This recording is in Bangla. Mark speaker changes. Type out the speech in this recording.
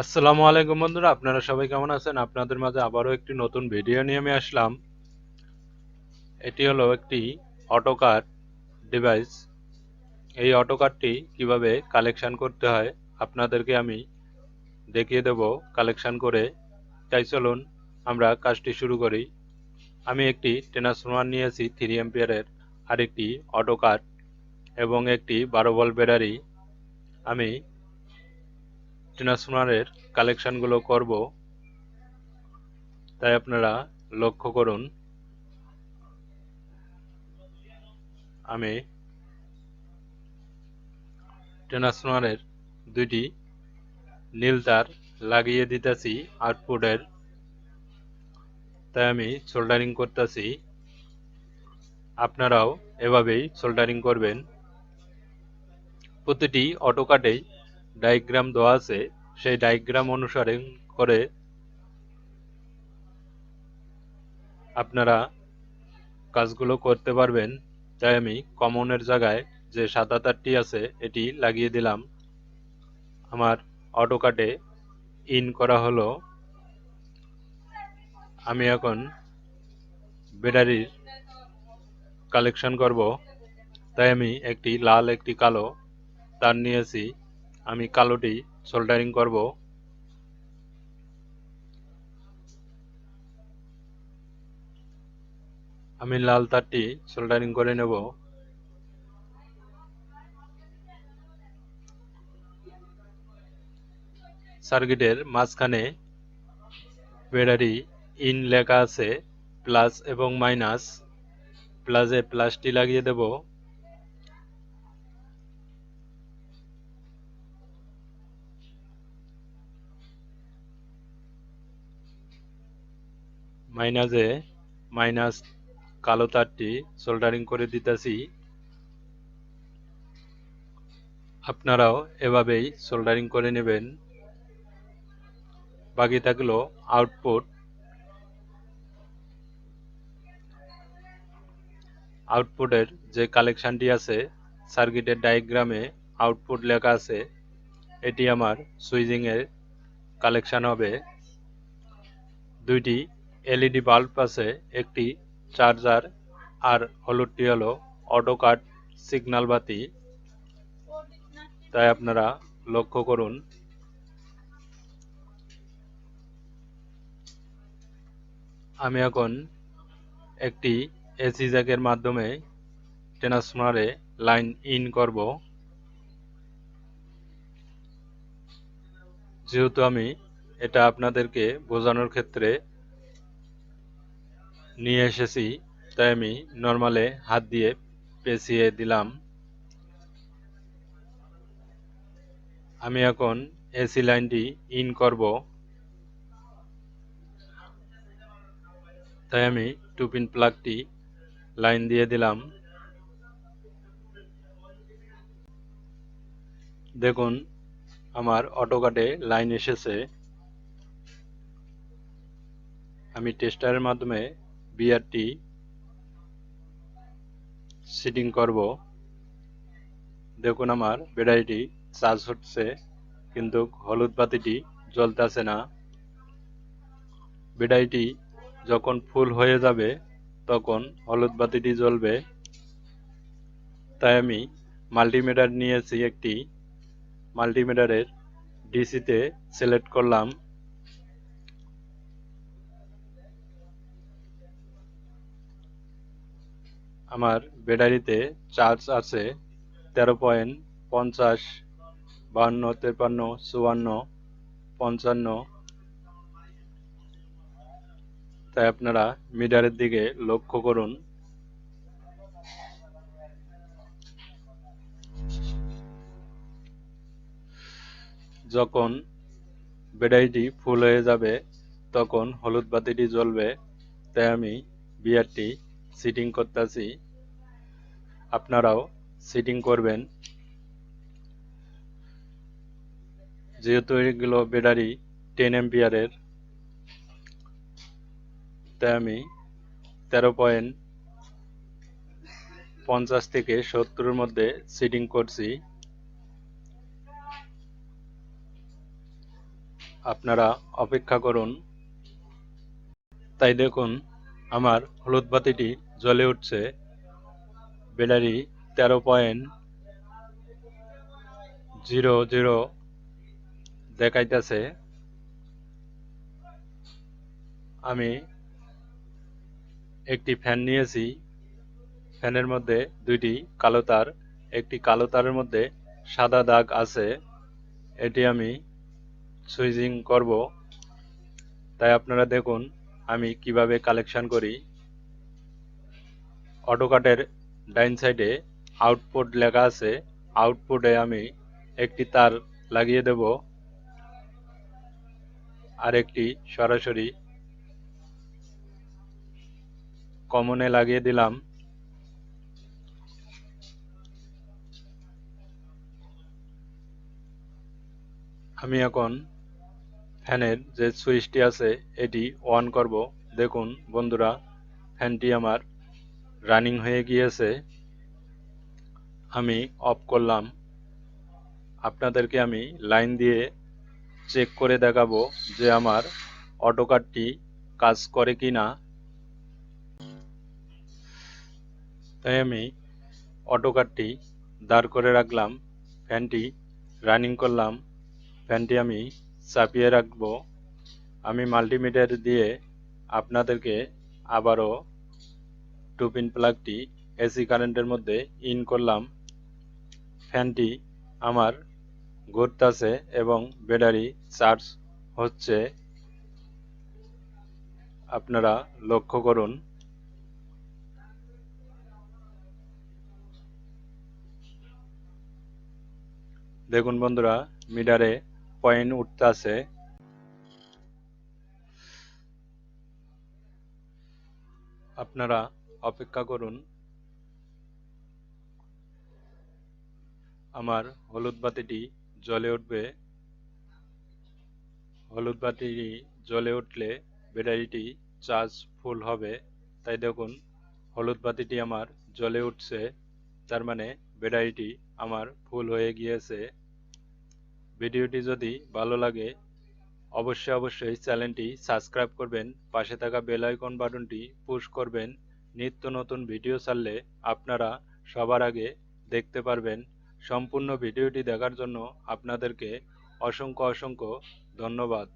Speaker 1: আসসালামু আলাইকুম বন্ধুরা, আপনারা সবাই কেমন আছেন? আপনাদের মাঝে আবারও একটি নতুন ভিডিও নিয়ে আমি আসলাম। এটি হলো একটি অটোকার ডিভাইস এই অটোকারটি কীভাবে কালেকশন করতে হয়, আপনাদেরকে আমি দেখিয়ে দেব। কালেকশন করে তাই চলুন আমরা কাজটি শুরু করি। আমি একটি ট্রান্সফরমার নিয়েছি থ্রি এম্পিয়ারের আরেকটি অটোকার এবং একটি বারো বল ব্যাটারি আমি ট্রান্সফরমারের কালেকশনগুলো করব। তাই আপনারা লক্ষ্য করুন, আমি ট্রান্সফরমারের দুইটি নীল তার লাগিয়ে দিতেছি আউটপুটের। তাই আমি সোল্ডারিং করতেছি। আপনারাও এভাবেই সোল্ডারিং করবেন। প্রতিটি অটোকাটেই ডায়াগ্রাম দেওয়া আছে, সেই ডায়াগ্রাম অনুসারে করে আপনারা কাজগুলো করতে পারবেন। তাই আমি কমনের জায়গায় যে সাদা তারটি আছে, এটি লাগিয়ে দিলাম। আমার অটোকাটে ইন করা হলো। আমি এখন ব্যাটারির কালেকশন করব। তাই আমি একটি লাল, একটি কালো তার নিয়েছি। আমি কালোটি সোল্ডারিং করব। আমি লাল তারটি সোল্ডারিং করে নেব। সার্কিটের মাঝখানে ব্যাটারি ইন লেখা আছে, প্লাস এবং মাইনাস। প্লাসে প্লাসটি লাগিয়ে দেব। মাইনাসে মাইনাস কালো তারটি সোল্ডারিং করে দিতেছি। আপনারাও এভাবেই সোল্ডারিং করে নেবেন। বাকি থাকল আউটপুট আউটপুটের যে কালেকশানটি আছে সার্কিটের ডায়াগ্রামে আউটপুট লেখা আছে, এটি আমার সুইজিংয়ের কালেকশান হবে। দুইটি এলইডি বাল্ব আছে, একটি চার্জার আর হলুদটি হলো অটো কাট, সিগন্যাল বাতি। তাই আপনারা লক্ষ্য করুন। আমি এখন একটি এসি জ্যাকের মাধ্যমে ট্রান্সফরমারে লাইন ইন করব। যেহেতু আমি এটা আপনাদেরকে বোঝানোর ক্ষেত্রে নিয়ে এসেছি, তাই আমি নর্মালে হাত দিয়ে পেঁচিয়ে দিলাম। আমি এখন এসি লাইনটি ইন করব। তাই আমি টু পিন প্লাগটি লাইন দিয়ে দিলাম। দেখুন, আমার অটোকাটে লাইন এসেছে। আমি টেস্টারের মাধ্যমে বিআরটি সিটিং করব। দেখুন আমার ব্যাটারিটি চার্জ হচ্ছে কিন্তু হলুদ বাতিটি জ্বলতেছে না। ব্যাটারিটি যখন ফুল হয়ে যাবে, তখন হলুদ বাতিটি জ্বলবে। তাই আমি মাল্টিমিটার নিয়েছি একটি। মাল্টিমিটারের ডিসিতে সিলেক্ট করলাম আমার ব্যাটারিতে চার্জ আছে তেরো পয়েন্ট পঞ্চাশ, বাহান্ন তেপান্ন চুয়ান্ন, পঞ্চান্ন। তাই আপনারা মিটারের দিকে লক্ষ্য করুন। যখন ব্যাটারিটি ফুল হয়ে যাবে, তখন হলুদ বাতিটি জ্বলবে, তাই আমি বিয়ারটি সিটিং করতেছি। আপনারাও সিটিং করবেন। যেহেতু এগুলো ব্যাটারি টেন এম্পিয়ারের তাই আমি তেরো পয়েন্ট পঞ্চাশ থেকে সত্তরের মধ্যে সিটিং করছি। আপনারা অপেক্ষা করুন। তাই দেখুন আমার হলুদ বাতিটি জ্বলে উঠছে। ব্যাটারি তেরো পয়েন্ট জিরো জিরো দেখাইতেছে। আমি একটি ফ্যান নিয়েছি। ফ্যানের মধ্যে দুইটি কালো তার। একটি কালো তারের মধ্যে সাদা দাগ আছে। এটি আমি সুইচিং করব। তাই আপনারা দেখুন আমি কীভাবে কালেকশন করি? অটোকাটের ডাইন সাইডে আউটপুট লেখা আছে। আউটপুটে আমি একটি তার লাগিয়ে দেব। আর একটি সরাসরি কমনে লাগিয়ে দিলাম। আমি এখন ফ্যানের যে সুইচটি আছে, এটি অন করব। দেখুন বন্ধুরা, ফ্যানটি আমার রানিং হয়ে গিয়েছে। আমি অফ করলাম। আপনাদেরকে আমি লাইন দিয়ে চেক করে দেখাবো যে আমার অটোকারটি কাজ করে কি না। তাই আমি অটোকারটি দাঁড় করে রাখলাম। ফ্যানটি রানিং করলাম। ফ্যানটি আমি চাপিয়ে রাখব। আমি মাল্টিমিটার দিয়ে আপনাদেরকে আবারও টু পিন প্লাগটি, এসি কারেন্টের মধ্যে ইন করলাম। ফ্যানটি আমার ঘুরতেছে এবং ব্যাটারি চার্জ হচ্ছে। আপনারা লক্ষ্য করুন। দেখুন বন্ধুরা, মিটারে পয়েন্ট উঠতেছে আপনারা অপেক্ষা করুন। আমার হলুদ বাতিটি জ্বলে উঠবে। হলুদ বাতিটি জ্বলে উঠলে ব্যাটারিটি চার্জ ফুল হবে। তাই দেখুন, হলুদ বাতিটি আমার জ্বলে উঠছে। তার মানে ব্যাটারিটি আমার ফুল হয়ে গিয়েছে। ভিডিওটি যদি ভালো লাগে, অবশ্যই অবশ্যই চ্যানেলটি সাবস্ক্রাইব করবেন, পাশে থাকা বেল আইকন বাটনটি পুশ করবেন। নিত্য নতুন ভিডিও ছাড়লে আপনারা সবার আগে দেখতে পারবেন। সম্পূর্ণ ভিডিওটি দেখার জন্য আপনাদেরকে অসংখ্য অসংখ্য ধন্যবাদ।